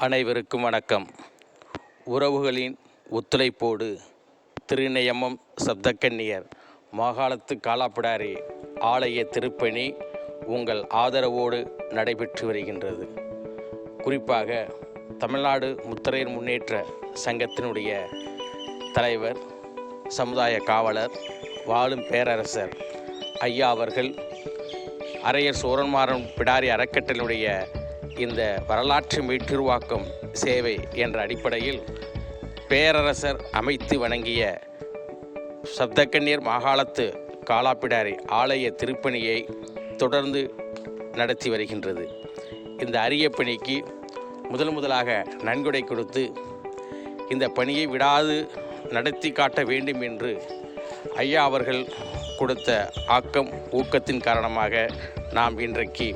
அனைவருக்கும் வணக்கம். உறவுகளின் ஒத்துழைப்போடு திருநயமம் சப்தக்கன்னியர் மாகாளத்து காலாப்பிடாரி ஆலய திருப்பணி உங்கள் ஆதரவோடு நடைபெற்று வருகின்றது. குறிப்பாக தமிழ்நாடு முத்திரையர் முன்னேற்ற சங்கத்தினுடைய தலைவர் சமுதாய காவலர் வாழும் பேரரசர் ஐயா அவர்கள் அரையர் சோரன்மாறன் பிடாரி அறக்கட்டளையுடைய இந்த வரலாற்று மீட்டுருவாக்கம் சேவை என்ற அடிப்படையில் பேரரசர் அமைத்து வணங்கிய சப்தக்கண்ணீர் மாகாளத்து காலாப்பிடாரி ஆலய திருப்பணியை தொடர்ந்து நடத்தி வருகின்றது. இந்த அரிய பணிக்கு முதல் முதலாக நன்கொடை கொடுத்து இந்த பணியை விடாது நடத்தி காட்ட வேண்டும் என்று ஐயா அவர்கள் கொடுத்த ஆக்கம் ஊக்கத்தின் காரணமாக நாம் இன்றைக்கு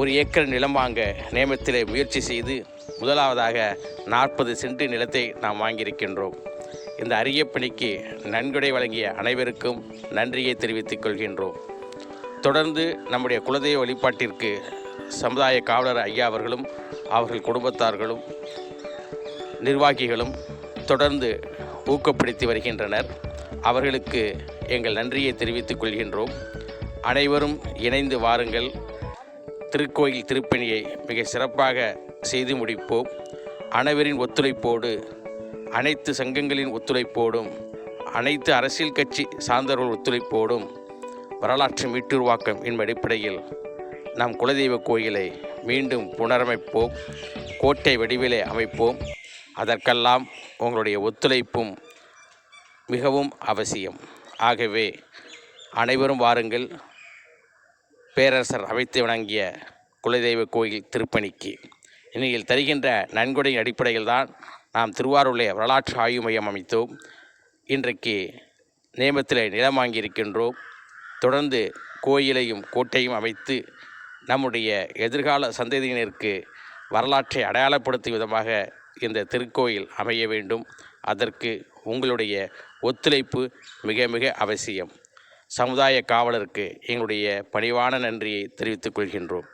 ஒரு ஏக்கர் நிலம் வாங்க நேமத்திலே முயற்சி செய்து முதலாவதாக நாற்பது சென்ட் நிலத்தை நாம் வாங்கியிருக்கின்றோம். இந்த அரிய பணிக்கு நன்கொடை வழங்கிய அனைவருக்கும் நன்றியை தெரிவித்துக் கொள்கின்றோம். தொடர்ந்து நம்முடைய குலதெய்வ வழிபாட்டிற்கு சமுதாய காவலர் ஐயா அவர்களும் அவர்கள் குடும்பத்தார்களும் நிர்வாகிகளும் தொடர்ந்து ஊக்கப்படுத்தி வருகின்றனர். அவர்களுக்கு எங்கள் நன்றியை தெரிவித்துக் கொள்கின்றோம். அனைவரும் இணைந்து வாருங்கள். திருக்கோயில் திருப்பணியை மிக சிறப்பாக செய்து முடிப்போம். அனைவரின் ஒத்துழைப்போடு அனைத்து சங்கங்களின் ஒத்துழைப்போடும் அனைத்து அரசியல் கட்சி சார்ந்தவர்கள் ஒத்துழைப்போடும் வரலாற்று மீட்டுருவாக்கம் என்ற அடிப்படையில் நம் குலதெய்வ கோயிலை மீண்டும் புனரமைப்போம் கோட்டை வடிவிலே அமைப்போம். அதற்கெல்லாம் உங்களுடைய ஒத்துழைப்பும் மிகவும் அவசியம். ஆகவே அனைவரும் வாருங்கள். பேரரசர் அமைத்து வணங்கிய குலதெய்வ கோயில் திருப்பணிக்கு. இன்னையில் தருகின்ற நன்கொடையின் அடிப்படையில் தான் நாம் திருவாரூரிலே வரலாற்று ஆய்வு மையம் அமைத்தோம். இன்றைக்கு நேமத்தில் நிலம் வாங்கியிருக்கின்றோம். தொடர்ந்து கோயிலையும் கோட்டையும் அமைத்து நம்முடைய எதிர்கால சந்ததியினருக்கு வரலாற்றை அடையாளப்படுத்தும் விதமாக இந்த திருக்கோயில் அமைய வேண்டும். அதற்கு உங்களுடைய ஒத்துழைப்பு மிக மிக அவசியம். சமுதாய காவலருக்கு எங்களுடைய பணிவான நன்றியை தெரிவித்துக் கொள்கின்றோம்.